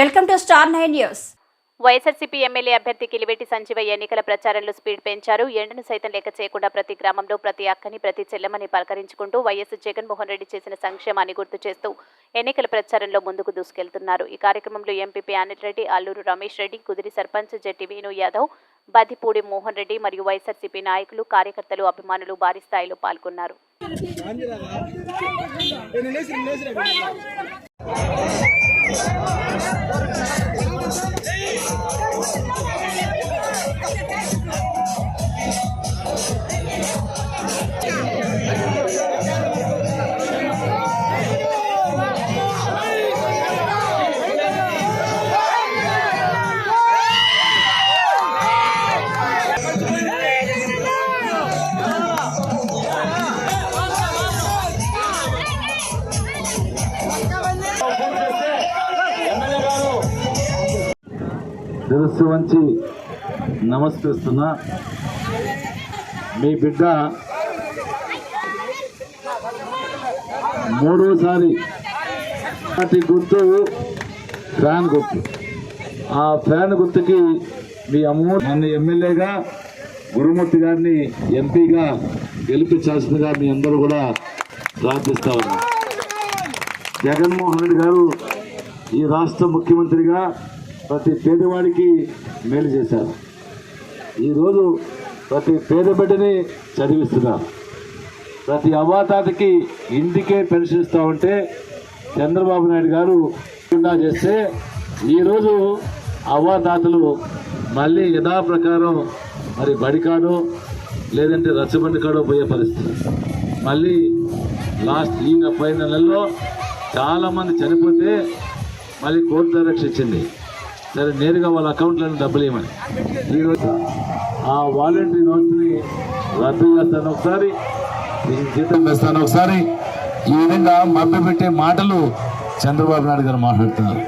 Welcome to star nine news. YSRCP MLA అభ్యర్థి కిలివెట్టి సంజీవయ్య ఎన్నికల ప్రచారంలో స్పీడ్ పెంచారు. ఎండను సైతం లెక్క చేయకుండా ప్రతి గ్రామంలో ప్రతి అక్కని ప్రతి చెల్లెమని పలకరించుకుంటూ వైఎస్ జగన్మోహన్ రెడ్డి చేసిన సంక్షేమాన్ని గుర్తు చేస్తూ ఎన్నికల ప్రచారంలో ముందుకు దూసుకెళ్తున్నారు. ఈ కార్యక్రమంలో ఎంపీపీ అనిల్ రెడ్డి అల్లూరు రమేష్ రెడ్డి కుదిరి సర్పంచ్ జెట్టి వేణు యాదవ్ బదిపూడి మోహన్ రెడ్డి మరియు వైఎస్ఆర్సీపీ నాయకులు కార్యకర్తలు అభిమానులు భారీ స్థాయిలో పాల్గొన్నారు. Yeah. తెలుసు వంచి నమస్కరిస్తున్నా. మీ బిడ్డ మూడోసారి వాటి గుర్తు ఫ్యాన్ గుర్తు. ఆ ఫ్యాన్ గుర్తుకి మీ అమ్మ నన్ను ఎమ్మెల్యేగా గురుమూర్తి గారిని ఎంపీగా గెలిపించాల్సిందిగా మీ అందరూ కూడా ప్రార్థిస్తా ఉన్నారు జగన్మోహన్ రెడ్డి గారు ఈ రాష్ట్ర ముఖ్యమంత్రిగా ప్రతి పేదవాడికి మేలు చేశారు. ఈరోజు ప్రతి పేద బిడ్డని చదివిస్తున్నారు. ప్రతి అవ్వాతాతకి ఇంటికే పెన్షన్ ఇస్తూ ఉంటే చంద్రబాబు నాయుడు గారు చేస్తే ఈరోజు అవ్వాతాతలు మళ్ళీ యథాప్రకారం మరి బడికాడో లేదంటే రచ్చబండి కాడో పోయే పరిస్థితి. మళ్ళీ లాస్ట్ ఈ పైన నెలల్లో చాలామంది చనిపోతే మళ్ళీ కోర్టు డైరెక్షన్ ఇచ్చింది సరే నేరుగా వాళ్ళ అకౌంట్లను డబ్బులు ఇవ్వమని ఈరోజు ఆ వాలంటరీ నోట్స్ని రద్దు చేస్తాను. ఒకసారి దీనికి జీతం వేస్తాను. ఒకసారి ఈ విధంగా మభ్య పెట్టే మాటలు చంద్రబాబు నాయుడు గారు మాట్లాడుతున్నారు.